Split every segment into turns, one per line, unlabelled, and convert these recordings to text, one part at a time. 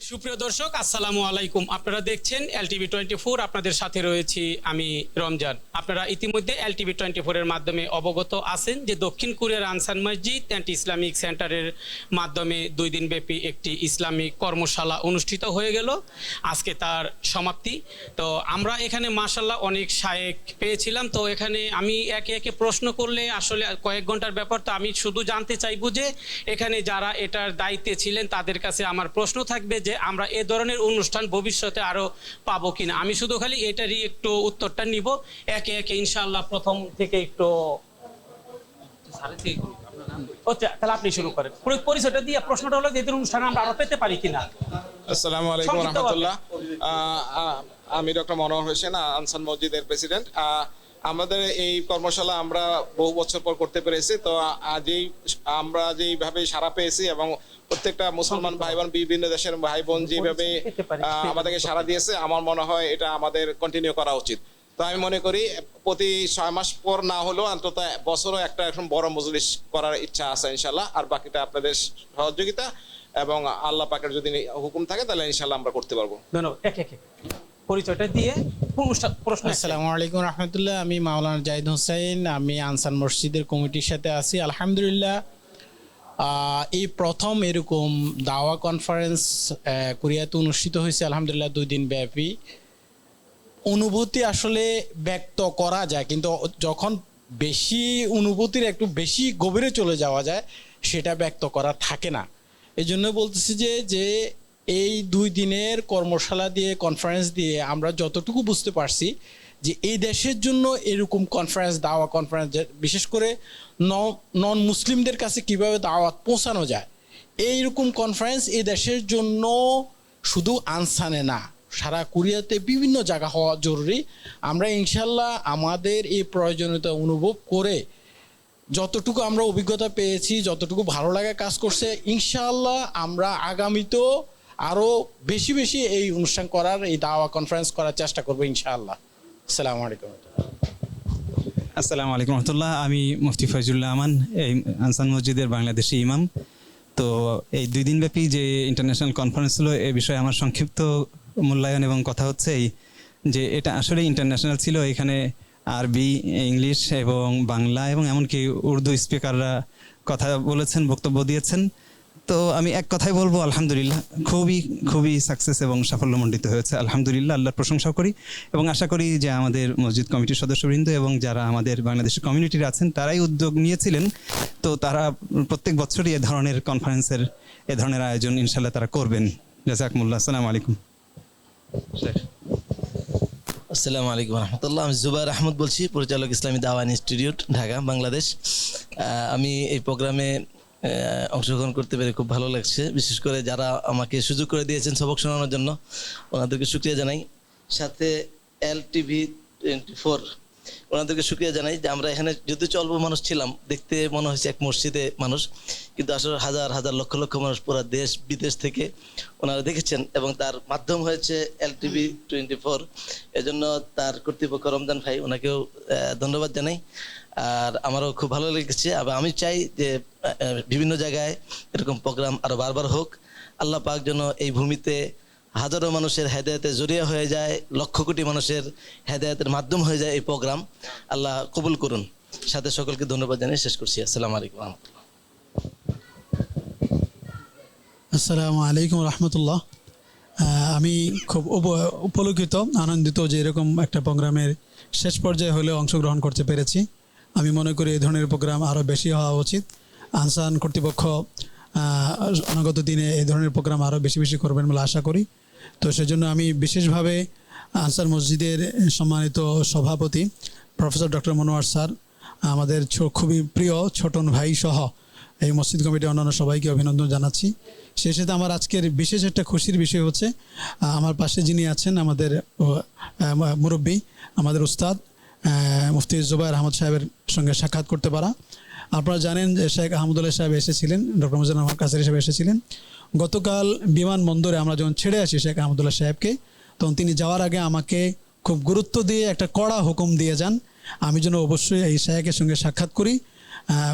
সুপ্রিয় দর্শক, আসসালামু আলাইকুম। আপনারা দেখছেন এল এলটিভি টোয়েন্টি ফোর, আপনাদের সাথে রয়েছি আমি রমজান। আপনারা ইতিমধ্যে এল এলটিভি টোয়েন্টি ফোরের মাধ্যমে অবগত আছেন যে দক্ষিণ কোরিয়ার আনসান মসজিদ অ্যান্ড ইসলামিক সেন্টারের মাধ্যমে দুই দিনব্যাপী একটি ইসলামিক কর্মশালা অনুষ্ঠিত হয়ে গেল। আজকে তার সমাপ্তি। তো আমরা এখানে মাসাল্লাহ অনেক শায়েক পেয়েছিলাম। তো এখানে আমি একে একে প্রশ্ন করলে আসলে কয়েক ঘণ্টার ব্যাপার, তো আমি শুধু জানতে চাইব যে এখানে যারা এটার দায়িত্বে ছিলেন তাদের কাছে আমার প্রশ্ন থাকবে যে আমরা এ ধরনের অনুষ্ঠান ভবিষ্যতে আরও পাবো কিনা। আমি শুধু খালি এটারই একটু উত্তরটা নিব। একে একে ইনশাআল্লাহ প্রথম থেকে একটু আচ্ছা, তাহলে আপনি শুরু করেন। পরিচয়টা দিয়ে প্রশ্নটা হলো যে এদের আমরা আরও পেতে পারি কিনা।
আসসালামু আলাইকুম
সংক্ষিপ্তভাবে।
রহমতুল্লাহ। আমি ডক্টর মনোহর হোসেন আনসান মসজিদের প্রেসিডেন্ট। আহ, আমাদের এই কর্মশালা আমরা বহু বছর পর করতে পেরেছি। তো আজই আমরা যেইভাবে সারা পেয়েছি এবং প্রত্যেকটা মুসলমান ভাই বোন বিভিন্ন দেশের ভাই বোন যেভাবে আমাদেরকে সারা দিয়েছে আমার মনে হয় এটা আমাদের কন্টিনিউ করা উচিত। তো আমি মনে করি প্রতি ছয় মাস পর না হলেও অন্তত বছরও একটা এখন বড় মজলিস করার ইচ্ছা আছে ইনশাল্লাহ আর বাকিটা আপনাদের সহযোগিতা এবং আল্লাহ পাকের যদি হুকুম থাকে তাহলে ইনশাল্লাহ আমরা করতে পারব।
ধন্যবাদ। পরিচয়টা দিয়ে প্রশ্ন
আসসালামু আলাইকুম রহমতুল্লাহ, আমি মাওলানা জাহিদ হোসেন আমি আনসান মসজিদের কমিটির সাথে আছি। আলহামদুলিল্লাহ এই প্রথম এরকম দাওয়া কনফারেন্স কোরিয়াতে অনুষ্ঠিত হয়েছে, আলহামদুলিল্লাহ, দুই দিন ব্যাপী। অনুভূতি আসলে ব্যক্ত করা যায়, কিন্তু যখন বেশি অনুভূতির একটু বেশি গভীরে চলে যাওয়া যায়, সেটা ব্যক্ত করা থাকে না। এই জন্য বলতেছি যে যে এই দুই দিনের কর্মশালা দিয়ে কনফারেন্স দিয়ে আমরা যতটুকু বুঝতে পারছি যে এই দেশের জন্য এরকম কনফারেন্স দাওয়া কনফারেন্স বিশেষ করে নন মুসলিমদের কাছে কীভাবে দাওয়াত পৌঁছানো যায়, এইরকম কনফারেন্স এই দেশের জন্য শুধু আনসানে না, সারা কোরিয়াতে বিভিন্ন জায়গা হওয়া জরুরি। আমরা ইনশাল্লাহ আমাদের এই প্রয়োজনীয়তা অনুভব করে যতটুকু আমরা অভিজ্ঞতা পেয়েছি, যতটুকু ভালো লাগা কাজ করছে ইনশাল্লাহ আমরা আগামীতেও আরও বেশি বেশি এই অনুষ্ঠান করার, এই দাওয়া কনফারেন্স করার চেষ্টা করব ইনশাআল্লাহ। আসসালামু আলাইকুম
আসসালামু আলাইকুম রহমতুল্লাহ। আমি মুফতি ফয়জুল্লাহ আমান, এই আনসান মসজিদের বাংলাদেশি ইমাম। তো এই দুই দিনব্যাপী যে ইন্টারন্যাশনাল কনফারেন্স হলো, এ বিষয়ে আমার সংক্ষিপ্ত মূল্যায়ন এবং কথা হচ্ছে এই যে এটা আসলে ইন্টারন্যাশনাল ছিল। এখানে আরবি, ইংলিশ এবং বাংলা এবং এমনকি উর্দু স্পিকাররা কথা বলেছেন, বক্তব্য দিয়েছেন। তো আমি এক কথাই বলব, আলহামদুলিল্লাহ, খুবই খুবই সাকসেস এবং সাফল্যমণ্ডিত হয়েছে। আলহামদুলিল্লাহ, আল্লাহর প্রশংসা করি এবং আশা করি যে আমাদের মসজিদ কমিটির সদস্যবৃন্দ এবং যারা আমাদের বাংলাদেশের কমিউনিটির আছেন, তারাই উদ্যোগ নিয়েছিলেন। তো তারা প্রত্যেক বছরই এ ধরনের কনফারেন্সের এ ধরনের আয়োজন ইনশাল্লাহ তারা করবেন। জাজাকমুল্লাহ, আসসালামু আলাইকুম।
আসসালামু আলাইকুম রহমতুল্লাহ। আমি জুবাইর আহমদ বলছি, পরিচালক ইসলামী দাওয়ান ইনস্টিটিউট, ঢাকা, বাংলাদেশ। আমি এই প্রোগ্রামে অংশগ্রহণ করতে পেরে খুব ভালো লাগছে। বিশেষ করে যারা আমাকে সুযোগ করে দিয়েছেন সবক শোনানোর জন্য, ওনাদেরকে শুক্রিয়া জানাই। সাথে এল টিভি টোয়েন্টি ফোর ওনাদেরকে শুক্রিয়া জানাই যে আমরা এখানে যদিও অল্প মানুষ ছিলাম, দেখতে মনে হয়েছে এক মসজিদে মানুষ, কিন্তু আসলে হাজার হাজার লক্ষ লক্ষ মানুষ পুরো দেশ, বিদেশ থেকে ওনারা দেখেছেন এবং তার মাধ্যম হয়েছে এল টিভি টোয়েন্টি ফোর এজন্য তার কর্তৃপক্ষ রমজান ভাই, ওনাকেও ধন্যবাদ জানাই। আর আমারও খুব ভালো লেগেছে। আবার আমি চাই যে বিভিন্ন জায়গায় এরকম প্রোগ্রাম আরও বারবার হোক, আল্লাহ পাক যেন এই ভূমিতে হাজারো মানুষের হেদায়তে জড়িয়ে হয়ে যায়, লক্ষ কোটি মানুষের হেদায়তের মাধ্যম হয়ে যায় এই প্রোগ্রাম, আল্লাহ কবুল করুন। সাথে সকলকে ধন্যবাদ জানিয়ে শেষ করছি। আসসালামু আলাইকুম
আসসালামু আলাইকুম রহমতুল্লাহ। আমি খুব উপ- উপলক্ষিত, আনন্দিত যে এরকম একটা প্রোগ্রামের শেষ পর্যায়ে হলেও অংশগ্রহণ করতে পেরেছি। আমি মনে করি এই ধরনের প্রোগ্রাম আরও বেশি হওয়া উচিত। আনসান কর্তৃপক্ষ অনাগত দিনে এই ধরনের প্রোগ্রাম আরও বেশি বেশি করবেন বলে আশা করি। তো সেজন্য আমি বিশেষভাবে আনসার মসজিদের সম্মানিত সভাপতি, প্রফেসর ডক্টর মনোয়ার স্যার, আমাদের খুবই প্রিয় ছোটন ভাই সহ এই মসজিদ কমিটির অন্যান্য সবাইকে অভিনন্দন জানাচ্ছি। সেই সাথে আমার আজকের বিশেষ একটা খুশির বিষয় হচ্ছে আমার পাশে যিনি আছেন আমাদের মুরব্বী, আমাদের উস্তাদ মুফতি জুবাইর আহমদ সাহেবের সঙ্গে সাক্ষাৎ করতে পারা। আপনারা জানেন যে শেখ আহমদুল্লাহ সাহেব এসেছিলেন, ডক্টর মুজান আহমদ কাসারি সাহেব এসেছিলেন। গতকাল বিমানবন্দরে আমরা যখন ছেড়ে আসি শেখ আহমদুল্লাহ সাহেবকে, তখন তিনি যাওয়ার আগে আমাকে খুব গুরুত্ব দিয়ে একটা কড়া হুকুম দিয়ে যান। আমি যেন অবশ্যই এই শেখের সঙ্গে সাক্ষাৎ করি।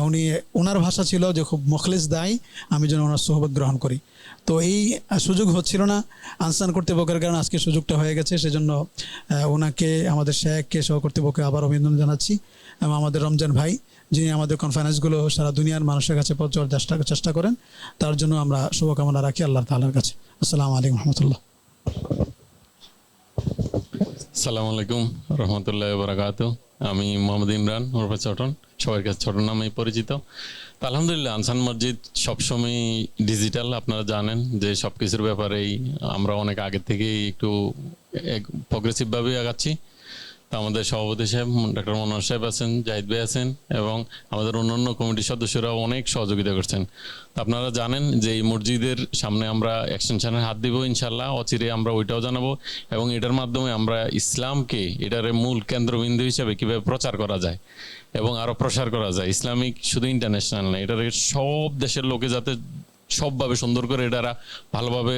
উনি ওনার ভাষা ছিল যে খুব মখলিস দায়, আমি যেন ওনার সোহবত গ্রহণ করি। তো এই সুযোগ হচ্ছিল না। আনসান কর্তৃপক্ষের কারণে আজকে সুযোগটা হয়ে গেছে, সেজন্য ওনাকে আমাদের শেখকে সহ কর্তৃপক্ষকে আবার অভিনন্দন জানাচ্ছি। এবং আমাদের রমজান ভাই যিনি আমাদের কনফারেন্সগুলো সারা দুনিয়ার মানুষের কাছে পৌঁছার চেষ্টা চেষ্টা করেন, তার জন্য আমরা শুভকামনা রাখি আল্লাহ তাআলার কাছে। আসসালামু আলাইকুম রহমতুল্লাহ।
সালাম আলাইকুম রহমতুল্লাহ বরাকাত আমি মোহাম্মদ ইমরান ওরফে চটন সবার কাছে ছোট নামেই পরিচিত। আলহামদুলিল্লাহ, আনসান মসজিদ সবসময় ডিজিটাল আপনারা জানেন যে সব কিছুর ব্যাপারেই আমরা অনেক আগে থেকেই একটু প্রগ্রেসিভভাবে আগাচ্ছি। আমাদের সভাপতি সাহেব ডক্টর মনোহর সাহেব আছেন, জাহিদ ভাই আছেন এবং আমাদের অন্যান্য কমিটির সদস্যরাও অনেক সহযোগিতা করছেন। আপনারা জানেন যে এই মসজিদের সামনে আমরা এক্সটেনশনের হাত দিব ইনশাল্লাহ অচিরে আমরা ওইটাও জানাব এবং এটার মাধ্যমে আমরা ইসলামকে এটার মূল কেন্দ্রবিন্দু হিসেবে কীভাবে প্রচার করা যায় এবং আরও প্রসার করা যায়। ইসলামিক শুধু ইন্টারন্যাশনাল না, এটার সব দেশের লোকে যাতে সবভাবে সুন্দর করে এটারা ভালোভাবে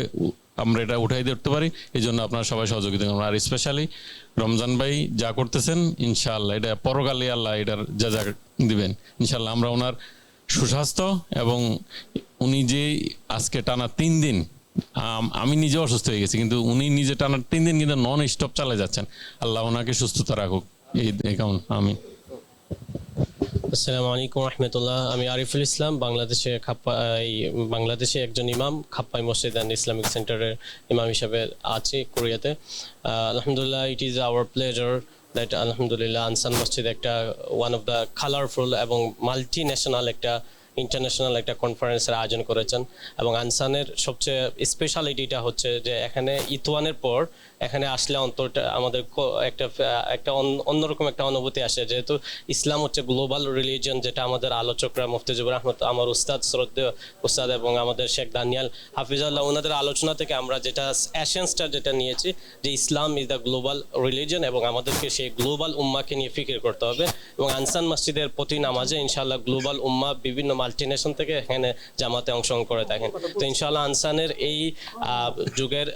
আমরা এটা উঠাই ধরতে পারি। এই জন্য আপনারা সবাই সহযোগিতা করুন। আর স্পেশালি রমজান ভাই যা করতেছেন, ইনশাআল্লাহ এটা পরকালে আল্লাহ এটার যা যা দিবেন, ইনশাআল্লাহ আমরা ওনার সুস্বাস্থ্য এবং উনি যে আজকে টানা তিন দিন, আমি নিজে অসুস্থ হয়ে গেছি, কিন্তু উনি নিজে টানা তিন দিন কিন্তু নন স্টপ চালিয়ে যাচ্ছেন। আল্লাহ ওনাকে সুস্থতা রাখুক। এই কেমন আমি
আসসালামু আলাইকুম রহমতুল্লাহ। আমি আরিফুল ইসলাম, বাংলাদেশে খাপ্পা বাংলাদেশে একজন ইমাম, খাপ্পাই মসজিদ অ্যান্ড ইসলামিক সেন্টারের ইমাম হিসাবে আছি কোরিয়াতে। আলহামদুলিল্লাহ it is our pleasure that আলহামদুলিল্লাহ আনসান মসজিদ একটা ওয়ান অফ দ্য কালারফুল এবং মাল্টি ন্যাশনাল একটা ইন্টারন্যাশনাল একটা কনফারেন্সের আয়োজন করেছেন এবং আনসানের সবচেয়ে স্পেশালিটিটা হচ্ছে যে এখানে ইতওয়ানের পর এখানে আসলে অন্তরটা আমাদের একটা একটা অন্যরকম একটা অনুভূতি আসে। যেহেতু ইসলাম হচ্ছে গ্লোবাল রিলিজন যেটা আমাদের আলোচকরা মুফতিজুর আহমদ, আমার উস্তাদ শ্রদ্ধেয় উস্তাদ এবং আমাদের শেখ দানিয়াল হাফিজাল্লাহ ওনাদের আলোচনা থেকে আমরা যেটা অ্যাসেন্সটা যেটা নিয়েছি যে Islam is the global religion এবং আমাদেরকে সেই গ্লোবাল উম্মাকে নিয়ে ফিকির করতে হবে এবং আনসান মসজিদের প্রতি নামাজে ইনশাআল্লাহ গ্লোবাল উম্মা বিভিন্ন মাল্টিনেশন থেকে এখানে জামাতে অংশগ্রহণ করে থাকেন। তো ইনশাল্লাহ আনসানের এই যুগের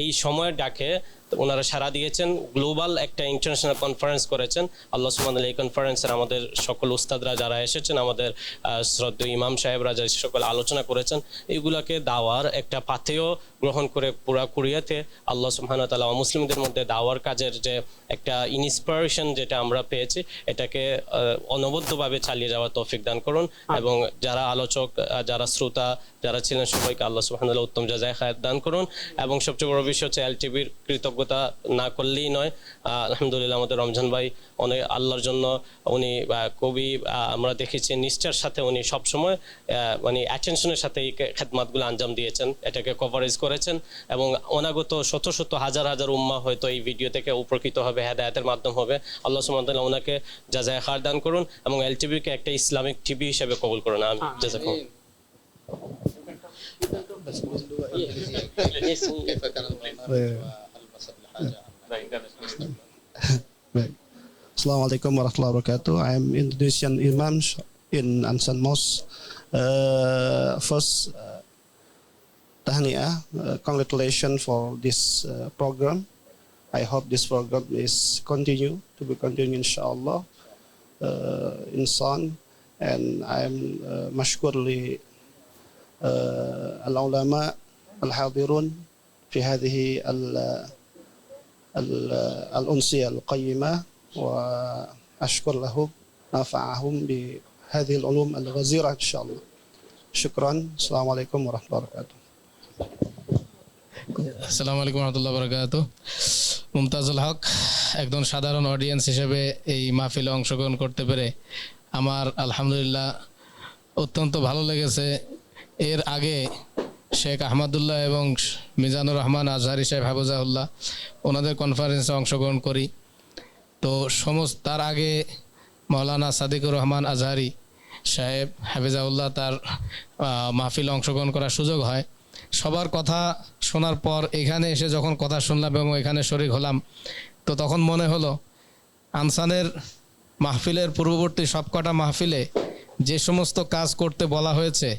এই সময়ের ডাকে ওনারা সারা দিয়েছেন। গ্লোবাল একটা ইন্টারন্যাশনাল কনফারেন্স করেছেন। আল্লাহ সুমান এই কনফারেন্সের আমাদের সকল উস্তাদরা যারা এসেছেন আমাদের আহ, শ্রদ্ধেয় ইমাম সাহেবরা যে সকল আলোচনা করেছেন এইগুলাকে দাওয়ার একটা পাথেয় গ্রহণ করে পুরা কোরিয়াতে আল্লাহ সুবহান তালা মুসলিমদের মধ্যে দাওয়ার কাজের যে একটা ইন্সপিরেশন যেটা আমরা পেয়েছি এটাকে অনবদ্যভাবে চালিয়ে যাওয়ার তৌফিক দান করুন এবং যারা আলোচক যারা শ্রোতা যারা ছিলেন সবাইকে আল্লাহ সুবহান উত্তম জাজায় খায়াত দান করুন এবং সবচেয়ে বড় বিষয় হচ্ছে এলটিভির কৃতজ্ঞতা না করলেই নয় আলহামদুলিল্লাহ আমাদের রমজান ভাই অনেক আল্লাহর জন্য উনি কবি আমরা দেখেছি নিষ্ঠার সাথে উনি সবসময় মানে অ্যাটেনশনের সাথে এই খেদমাতগুলো আঞ্জাম দিয়েছেন এটাকে কভারেজ করেছেন এবং অনাগত শত শত হাজার হাজার উম্মা হয়তো এই ভিডিও থেকে উপকৃত হবে হেদায়তের মাধ্যম হবে আল্লাহ সুমতাল্লাহ ওনাকে যা যায় খার দান করুন এবং এলটিভিকে একটা ইসলামিক টিভি হিসেবে কবুল করুন আমি জাজাকুম
Assalamu alaikum warahmatullahi wabarakatuh. I am Indonesian Imam in Ansan Mosque. Uh, first, uh, tahniah, uh, congratulations for this uh, program. I hope this program is continue to be continued inshallah uh, in Son. And I am uh, mashkurli uh, al-ulama al-hadirun في هذه ال- ال- الأنسية القيمة وأشكر لهم نفعهم بهذه العلوم الغزيرة إن شاء الله شكرا السلام عليكم ورحمة الله وبركاته
আসসালামু আলাইকুম রহমতুল্লাহ বরকাত মুমতাজুল হক একজন সাধারণ audience হিসেবে এই মাহফিলে অংশগ্রহণ করতে পেরে আমার আলহামদুলিল্লাহ অত্যন্ত ভালো লেগেছে এর আগে শেখ আহমদুল্লাহ এবং মিজানুর রহমান আজহারি সাহেব হাফুজাউল্লাহ ওনাদের কনফারেন্সে অংশগ্রহণ করি তো সমস্ত, তার আগে মৌলানা সাদিকুর রহমান আজহারি সাহেব হাফিজাউল্লাহ তার মাহফিলে অংশগ্রহণ করার সুযোগ হয়। সবার কথা শোনার পর এখানে এসে যখন কথা শুনলাম এবং এখানে শরিক হলাম, তো তখন মনে হলো, আনসানের মাহফিলের পূর্ববর্তী সবকটা মাহফিলে যে সমস্ত কাজ করতে বলা হয়েছে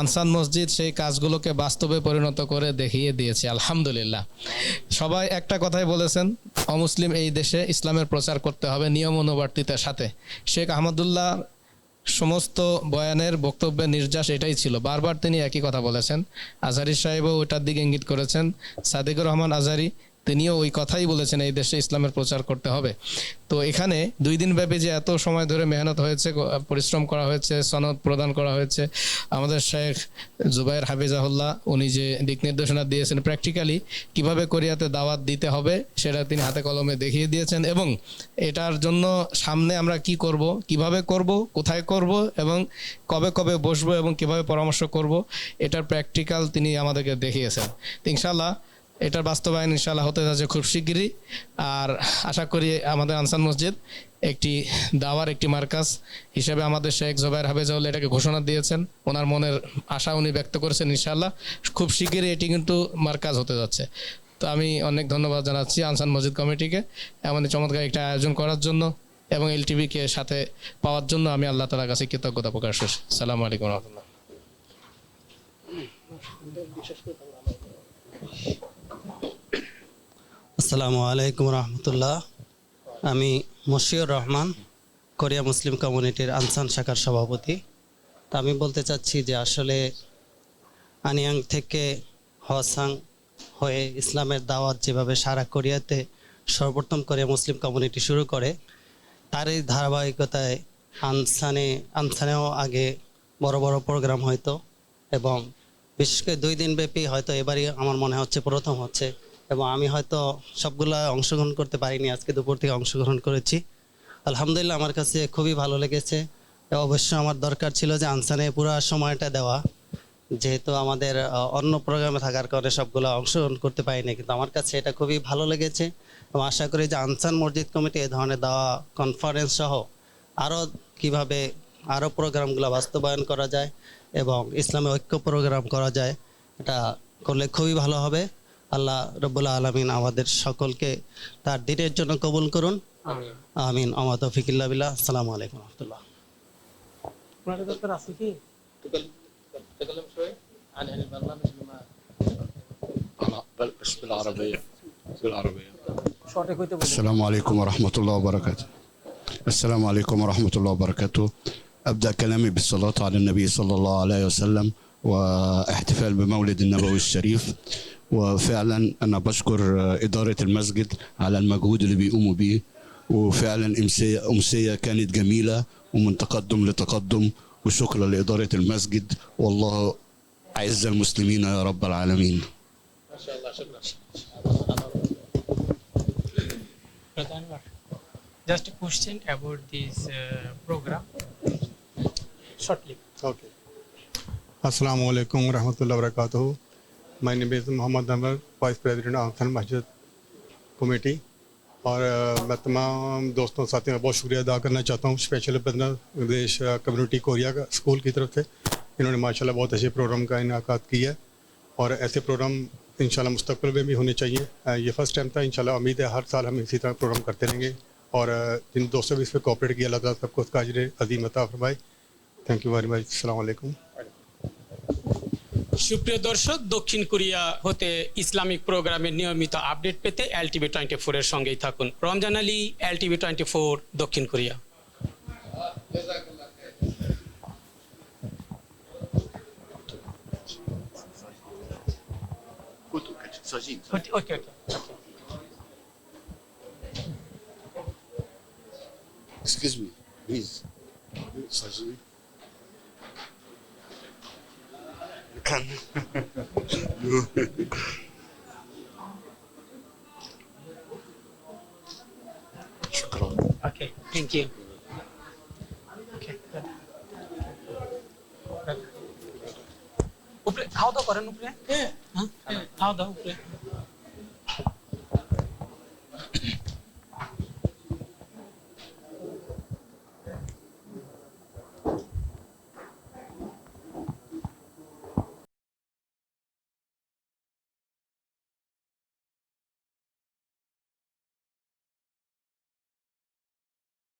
আনসান মসজিদ সেই কাজগুলোকে বাস্তবে পরিণত করে দেখিয়ে দিয়েছে, আলহামদুলিল্লাহ। সবাই একটা কথাই বলেছেন, অমুসলিম এই দেশে ইসলামের প্রচার করতে হবে নিয়ম অনুবর্তিতার সাথে। শেখ আহমদুল্লাহ সমস্ত বয়ানের বক্তব্যের নির্যাস এটাই ছিল। বারবার তিনি একই কথা বলেছেন। আজহারি সাহেবও ওটার দিকে ইঙ্গিত করেছেন। সাদিকুর রহমান আজহারি তিনিও ওই কথাই বলেছেন, এই দেশে ইসলামের প্রচার করতে হবে। তো এখানে দুই দিন ব্যাপী যে এত সময় ধরে মেহনত হয়েছে পরিশ্রম করা হয়েছে, সনদ প্রদান করা হয়েছে, আমাদের শেখ জুবাইর হাফিজাহুল্লাহ, উনি যে দিক নির্দেশনা দিয়েছেন প্র্যাকটিক্যালি কীভাবে কোরিয়াতে দাওয়াত দিতে হবে, সেটা তিনি হাতে কলমে দেখিয়ে দিয়েছেন এবং এটার জন্য সামনে আমরা কি করব, কীভাবে করব, কোথায় করব এবং কবে কবে বসবো এবং কীভাবে পরামর্শ করব, এটার প্র্যাকটিক্যাল তিনি আমাদেরকে দেখিয়েছেন। ইনশাল্লাহ এটার বাস্তবায়ন ইনশাল্লাহ হতে যাচ্ছে খুব শিগগিরই। আর আশা করি আমাদের আনসান মসজিদ একটি দাওয়ার একটি মার্কাজ হিসেবে আমাদের শেখ জোবাইর হাফেজাউল্লাহ এটাকে ঘোষণা দিয়েছেন। ওনার মনের আশা উনি ব্যক্ত করেছেন ইনশাল্লাহ খুব শিগগিরই এটি কিন্তু মার্কাজ হতে যাচ্ছে। তো আমি অনেক ধন্যবাদ জানাচ্ছি আনসান মসজিদ কমিটিকে এমন চমৎকার একটা আয়োজন করার জন্য এবং এলটিভিকে সাথে পাওয়ার জন্য আমি আল্লাহ তালার কাছে কৃতজ্ঞতা প্রকাশ করছি। সালাম আলাইকুম রহমতুল্লাহ।
আসসালামু আলাইকুম রহমতুল্লাহ। আমি মশিউর রহমান, কোরিয়া মুসলিম কমিউনিটির আনসান শাখার সভাপতি। তা আমি বলতে চাচ্ছি যে আসলে আনিয়াং থেকে হসাং হয়ে ইসলামের দাওয়াত যেভাবে সারা কোরিয়াতে সর্বপ্রথম কোরিয়া মুসলিম কমিউনিটি শুরু করে, তারই ধারাবাহিকতায় আনসানে, আনসানেও আগে বড় বড় প্রোগ্রাম হয়তো এবং বিশেষ করে দুই দিন ব্যাপী হয়তো এবারই আমার মনে হচ্ছে প্রথম হচ্ছে। এবং আমি হয়তো সবগুলা অংশগ্রহণ করতে পারিনি, আজকে দুপুর থেকে অংশগ্রহণ করেছি। আলহামদুলিল্লাহ আমার কাছে খুবই ভালো লেগেছে। অবশ্য আমার দরকার ছিল যে আনসানে পুরো সময়টা দেওয়া। যেহেতু আমাদের অন্য প্রোগ্রামে থাকার কারণে সবগুলো অংশগ্রহণ করতে পারিনি, কিন্তু আমার কাছে এটা খুবই ভালো লেগেছে। এবং আশা করি যে আনসান মসজিদ কমিটি এ ধরনের দেওয়া কনফারেন্স সহ আরও কীভাবে আরও প্রোগ্রামগুলো বাস্তবায়ন করা যায় এবং ইসলামে ঐক্য প্রোগ্রাম করা যায়, এটা করলে খুবই ভালো হবে। আল্লাহ রব্বুল্লাহ আলমিন আমাদের সকলকে তার দিনের জন্য কবুল করুন আমিন আমার তৌফিকুল্লাহ বিল্লাহ আসসালামু আলাইকুম রহমতুল্লাহ
আপনার দরকার আছে কি
بس بالعربية بالعربية
সঠিক হইতে বলুন
السلام عليكم ورحمة الله وبركاته السلام عليكم ورحمة الله وبركاته أبدأ كلامي بالصلاة على النبي صلى الله عليه وسلم واحتفال بمولد النبوي الشريف وفعلا أنا بشكر إدارة المسجد على المجهود اللي بيقوموا بيه وفعلا أمسية, أمسية كانت جميلة ومن تقدم لتقدم وشكرا لإدارة المسجد والله أعز المسلمين يا رب العالمين
Just a question about this uh, program. Shortly.
Okay. Assalamu alaikum warahmatullahi wabarakatuh. My name is Muhammad Anwar, Vice President आंसन मस्जिद कमेटी और अ, मैं तमाम दोस्तों साथियों का बहुत शुक्रिया अदा करना चाहता हूँ स्पेशल बांग्लादेश कम्युनिटी कोरिया का स्कूल की तरफ़ से। इन्होंने माशाल्लाह बहुत अच्छे प्रोग्राम का इनका किया है। और ऐसे प्रोग्राम इंशाल्लाह मुस्तकबिल में भी होने चाहिए। अ, ये फ़र्स्ट टाइम था इंशाल्लाह उम्मीद है हर साल हम इसी तरह प्रोग्राम करते रहेंगे। और अ, जिन दोस्तों भी इस पर कॉपरेट किया अल्लाह सबको उसका अजर अजीम अता फरमाए। थैंक यू वेरी मच वालेकुम
সুপ্রিয় দর্শক দক্ষিণ কোরিয়া হতে ইসলামিক প্রোগ্রামের নিয়মিত আপডেট পেতে এল টিভি টোয়েন্টি ফোর এর সঙ্গেই থাকুন। Ramjan Ali L TV twenty four দক্ষিণ কোরিয়া। Okay, okay,
Excuse
উপরে খাওয়া দাওয়া করেন উপরে? হ্যাঁ। খাওয়া দাওয়া উপরে।